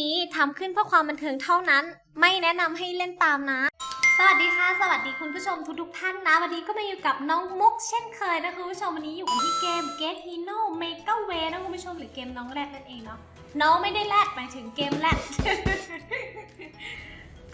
นี้ทำขึ้นเพื่อความบันเทิงเท่านั้น ไม่แนะนำให้เล่นตามนะ สวัสดีค่ะ สวัสดีคุณผู้ชมทุกๆท่านนะ วันนี้ก็มาอยู่กับน้องมุก เช่นเคยนะคุณผู้ชมวันนี้อยู่กันที่เกม Get Hino Mega Way นะคุณผู้ชมหรือเกมน้องแรดนั่นเองเนาะน้องไม่ได้แรดหมายถึงเกมแรด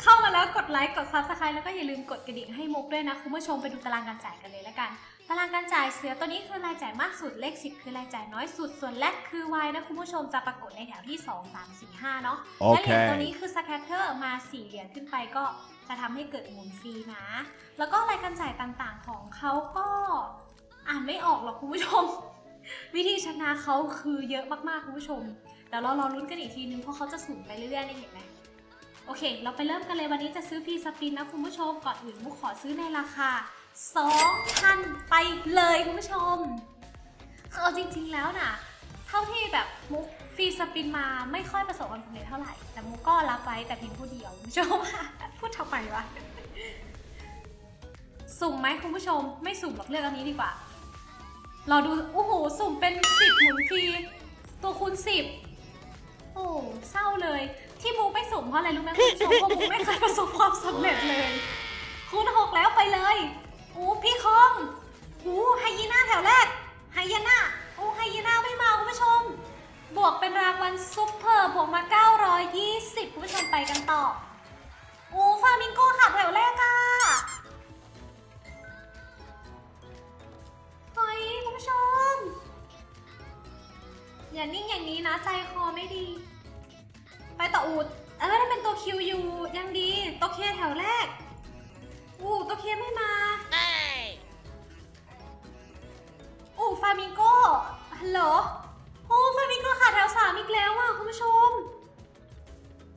เข้ามาแล้วกดไลค์กด Subscribe แล้วก็อย่าลืมกดกระดิ่งให้มุกด้วยนะ คุณผู้ชมไปดูตารางการจ่ายกันเลยแล้วกัน ตารางการจ่ายเสือตัวนี้คือรายจ่ายมากสุดเลข 10 คือรายจ่ายน้อยสุดส่วนแรกคือ Y นะคุณผู้ชมจะปรากฏในแถวที่ 2 3 4 5 เนาะและเหรียญตัวนี้คือสแคตเตอร์มา 4 เหรียญขึ้นไปก็จะทำให้เกิดหมุนฟรีนะ แล้วก็รายการจ่ายต่างๆของเขาก็อ่านไม่ออกหรอกคุณผู้ชม วิธีชนะเขาคือเยอะมากๆคุณผู้ชมเดี๋ยวเรารอลุ้นกันอีกทีนึงเพราะเขาจะสุ่มไปเรื่อยๆนี่เห็นไหม โอเค เราไปเริ่มกันเลยวันนี้จะซื้อฟรีสปินนะคุณผู้ชม ก่อนอื่นมุกขอซื้อในราคา 2,000 ไปเลยคุณผู้ชมคือเอาจริงๆแล้วนะเท่าที่แบบมุกฟรีสปินมาไม่ค่อยประสบความสำเร็จเท่าไหร่ แต่มุกก็รับไว้แต่เพียงผู้เดียวคุณผู้ชมพูดทำไมวะสุ่มไหมคุณผู้ชม ไม่สุ่มหรอกเลือกอันนี้ดีกว่า เราดูโอ้โหสุ่มเป็นสิบหมุนฟรีตัวคูณสิบโอ้เศร้าเลย ที่มุกไม่สุ่มเพราะอะไรรู้ไหมคุณผู้ชมเพราะมุกไม่เคยประสบความสำเร็จเลย คูณหกแล้วไปเลยโอ้พี่คองโอ้ไฮยีน่าแถวแรกไฮยีน่าโอ้ไฮยีน่าไม่มาคุณผู้ชม บวกเป็นรางวัลซุปเปอร์บวกมา 920 คุณผู้ชมไปกันต่อโอ้ฟามิงโก้ค่ะแถวแรกอะเฮ้ยคุณผู้ชม อย่านิ่งอย่างนี้นะใจคอไม่ดี ไปต่ออูดเออได้เป็นตัวคิวยูยังดีตัวเคแถวแรก อู้ตัวเคไม่มา อู้ฟามิงโก้ฮัลโหลโอ้ฟามิงโก้ขาดแถวสามอีกแล้วอะคุณผู้ชม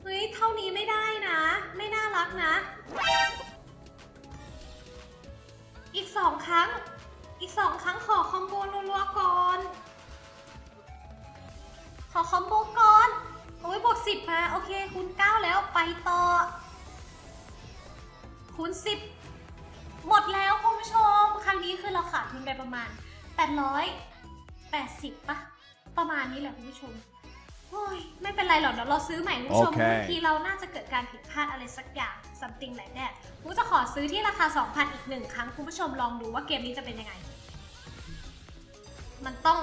เฮ้ย เท่านี้ไม่ได้นะ ไม่น่ารักนะ อีกสองครั้ง อีกสองครั้งขอคอมโบรัวๆก่อน ขอคอมโบก่อนโอ้ยบวก สิบมา โอเค คูณเก้าแล้วไปต่อ คูณสิบหมดแล้วคุณผู้ชม ครั้งนี้คือเราขาดทุนไปประมาณ880ปะประมาณนี้แหละคุณผู้ชมโอ้ยไม่เป็นไรหรอกเดี๋ยวเราซื้อใหม่คุณผู้ชมโอเคบางทีเราน่าจะเกิดการผิดพลาดอะไรสักอย่าง something like that มูจะขอซื้อที่ราคา 2,000 อีกหนึ่งครั้งคุณผู้ชมลองดูว่าเกมนี้จะเป็นยังไง มันต้อง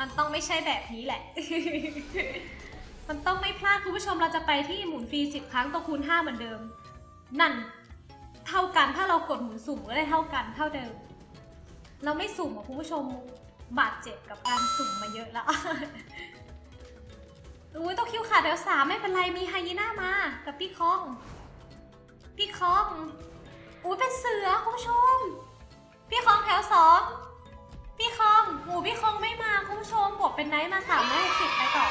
มันต้องไม่ใช่แบบนี้แหละ มันต้องไม่พลาดคุณผู้ชมเราจะไปที่หมุนฟรี 10 ครั้งตัวคูณ 5 เหมือนเดิม นั่น เท่ากันถ้าเรากดหมุนสุ่มก็ได้เท่ากันเท่าเดิม เราไม่สุ่มอะคุณผู้ชมบาดเจ็บกับการสุ่มมาเยอะแล้วอุ้ยตัวคิวขาดแถวสามไม่เป็นไรมีไฮยีน่ามา กับพี่คอง พี่คองอุ้ยเป็นเสือคุณผู้ชม พี่คองแถวสองพี่คองโอ้พี่คองไม่มาคุณผู้ชมบวกเป็นไนท์มาสามร้อยหกสิบไปต่อ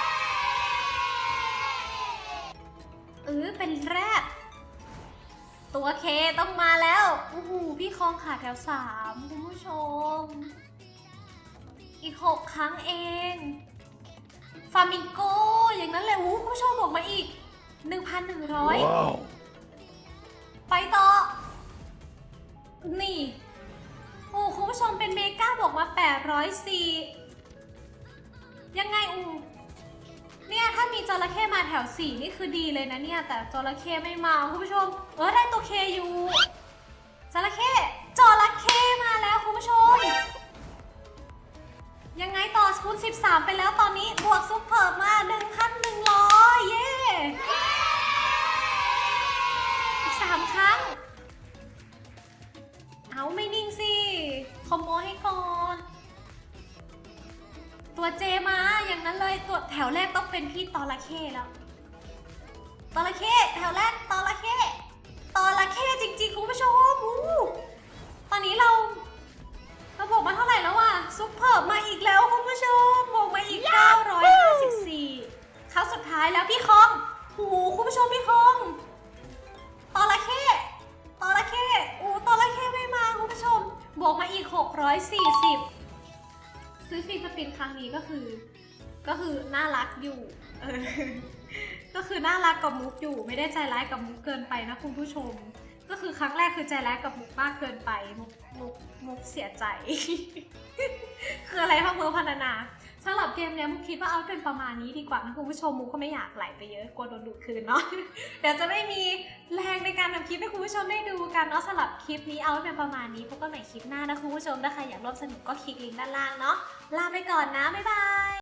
เออเป็นแรกตัวเคต้องมาแล้วโอ้โหพี่คองขาดแถวสามคุณผู้ชม อีกหกครั้งเอง ฟามิงโกอย่างนั้นเลยอู้คุณผู้ชมบอกมาอีก 1,100 Wow. ไปต่อ นี่ โอ้คุณผู้ชมเป็นเมกาบอกมา 804 จระเข้มาแถว4นี่คือดีเลยนะเนี่ย แต่จระเข้ไม่มาคุณผู้ชม เออได้ตัวเคอยู่จระเข้จระเข้มาแล้วคุณผู้ชม ยังไงต่อคูณ13 ไปแล้วตอนนี้บวกซุปเปอร์มา1,100 เย้อีก 3 ครั้ง เอาไม่นิ่งสิ คอมโบให้ก่อน ตัวเจมา นั้นเลยตัวแถวแรกต้องเป็นพี่ตอระเข้แล้วตอระเข้แถวแรกตอระเข้ตอระเข้จริงๆคุณผู้ชมอู้ตอนนี้เราเราบอกมาเท่าไหร่แล้วอะซุปเปอร์มาอีกแล้วคุณผู้ชมบอกมาอีก 954ครั้งสุดท้ายแล้วพี่คองโอ้คุณผู้ชมพี่คองตอระเข้ตอระเข้อู้ตอระเข้ไม่มาคุณผู้ชมบวกมาอีก 640 ซื้อฟรีสปินครั้งนี้ก็คือ ก็คือน่ารักอยู่เออก็คือน่ารักกับมุกอยู่ ไม่ได้ใจร้ายกับมุกเกินไปนะคุณผู้ชม ก็คือครั้งแรกคือใจร้ายกับมุกมากเกินไป มุกมุกมุกเสียใจ คืออะไรพ่อเมือพันนาสำหรับเกมเนี้ยมุกคิดว่าเอาเป็นประมาณนี้ดีกว่านะคุณผู้ชมมุกก็ไม่อยากไหลไปเยอะกลัวโดนดูดคืนเนาะเดี๋ยวจะไม่มีแรงในการทำคลิปให้คุณผู้ชมได้ดูกันเนาะสำหรับคลิปนี้เอาเป็นประมาณนี้พบกันใหม่คลิปหน้านะคุณผู้ชมถ้าใครอยากร่วมสนุกก็คลิกลิงก์ด้านล่างเนาะลาไปก่อนนะบ๊ายบาย